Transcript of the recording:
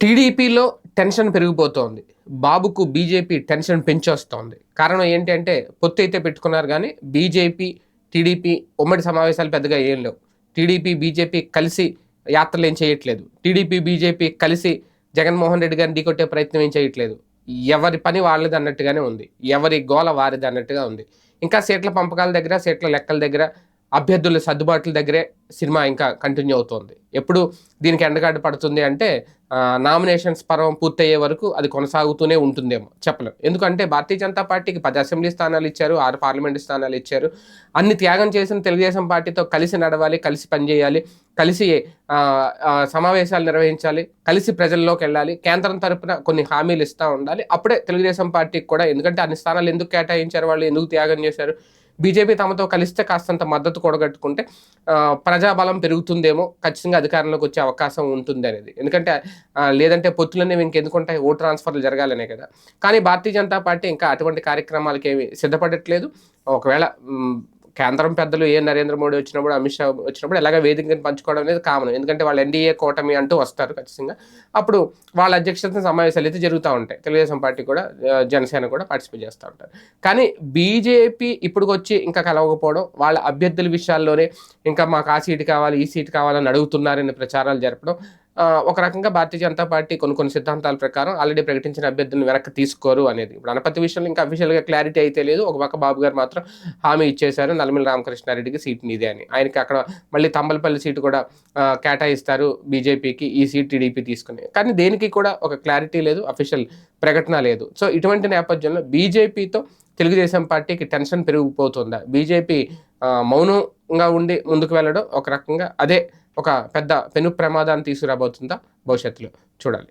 టీడీపీలో టెన్షన్ పెరిగిపోతోంది. బాబుకు బీజేపీ టెన్షన్ పెంచొస్తోంది. కారణం ఏంటి అంటే పొత్తు అయితే పెట్టుకున్నారు కానీ బీజేపీ టీడీపీ ఉమ్మడి సమావేశాలు పెద్దగా ఏం లేవు. టీడీపీ బీజేపీ కలిసి యాత్రలు ఏం చేయట్లేదు. టీడీపీ బీజేపీ కలిసి జగన్మోహన్ రెడ్డి గారిని ఢీకొట్టే ప్రయత్నం ఏం చేయట్లేదు. ఎవరి పని వాళ్ళది అన్నట్టుగానే ఉంది. ఎవరి గోల వారిది అన్నట్టుగా ఉంది. ఇంకా సీట్ల పంపకాల దగ్గర సీట్ల లెక్కల దగ్గర అభ్యర్థుల సర్దుబాట్ల దగ్గరే సినిమా ఇంకా కంటిన్యూ అవుతోంది. ఎప్పుడు దీనికి ఎండగాడు పడుతుంది అంటే నామినేషన్స్ పర్వం పూర్తయ్యే వరకు అది కొనసాగుతూనే ఉంటుందేమో చెప్పలేం. ఎందుకంటే భారతీయ జనతా పార్టీకి పది అసెంబ్లీ స్థానాలు ఇచ్చారు ఆరు పార్లమెంటు స్థానాలు ఇచ్చారు. అన్ని త్యాగం చేసిన తెలుగుదేశం పార్టీతో కలిసి నడవాలి కలిసి పనిచేయాలి కలిసి సమావేశాలు నిర్వహించాలి కలిసి ప్రజల్లోకి వెళ్ళాలి కేంద్రం తరపున కొన్ని హామీలు ఇస్తూ ఉండాలి. అప్పుడే తెలుగుదేశం పార్టీకి కూడా ఎందుకంటే అన్ని స్థానాలు ఎందుకు కేటాయించారు వాళ్ళు ఎందుకు త్యాగం చేశారు బీజేపీ తమతో కలిస్తే కాస్తంత మద్దతు కూడగట్టుకుంటే ప్రజాబలం పెరుగుతుందేమో ఖచ్చితంగా అధికారంలోకి వచ్చే అవకాశం ఉంటుంది అనేది. ఎందుకంటే లేదంటే పొత్తులనేవి ఇంకెందుకుంటాయి ఓట్ ట్రాన్స్ఫర్లు జరగాలనే కదా. కానీ భారతీయ జనతా పార్టీ ఇంకా అటువంటి కార్యక్రమాలకి ఏమి సిద్ధపడట్లేదు. ఒకవేళ కేంద్రం పెద్దలు ఏ నరేంద్ర మోడీ వచ్చినప్పుడు అమిత్ షా వచ్చినప్పుడు ఎలాగ వేదికను పంచుకోవడం అనేది కామన్. ఎందుకంటే వాళ్ళు ఎన్డీఏ కూటమి అంటూ వస్తారు ఖచ్చితంగా. అప్పుడు వాళ్ళ అధ్యక్షత సమావేశాలు అయితే జరుగుతూ ఉంటాయి. తెలుగుదేశం పార్టీ కూడా జనసేన కూడా పార్టిసిపేట్ చేస్తూ ఉంటారు. కానీ బీజేపీ ఇప్పుడు వచ్చి ఇంకా కలవకపోవడం వాళ్ళ అభ్యర్థుల విషయాల్లోనే ఇంకా మాకు ఆ సీటు కావాలి ఈ సీటు కావాలని అడుగుతున్నారని ప్రచారాలు జరపడం ఒక రకంగా భారతీయ జనతా పార్టీ కొన్ని కొన్ని సిద్ధాంతాల ప్రకారం ఆల్రెడీ ప్రకటించిన అభ్యర్థులను వెనక్కి తీసుకోరు అనేది. ఇప్పుడు అనపతి విషయంలో ఇంకా అఫీషియల్గా క్లారిటీ అయితే లేదు. ఒక పక్క బాబు గారు మాత్రం హామీ ఇచ్చేశారు నల్లమిల్లి రామకృష్ణారెడ్డికి సీట్ నీదే అని. ఆయనకి అక్కడ మళ్ళీ తంబలపల్లి సీటు కూడా కేటాయిస్తారు బీజేపీకి ఈ సీట్ టీడీపీ తీసుకుని. కానీ దేనికి కూడా ఒక క్లారిటీ లేదు అఫీషియల్ ప్రకటన లేదు. సో ఇటువంటి నేపథ్యంలో బీజేపీతో తెలుగుదేశం పార్టీకి టెన్షన్ పెరిగిపోతుందా? బీజేపీ మౌనం మౌనంగా ఉండి ముందుకు వెళ్ళడం ఒక రకంగా అదే ఒక పెద్ద పెను ప్రమాదాన్ని తీసుకురాబోతుందా భవిష్యత్తులో? చూడాలి.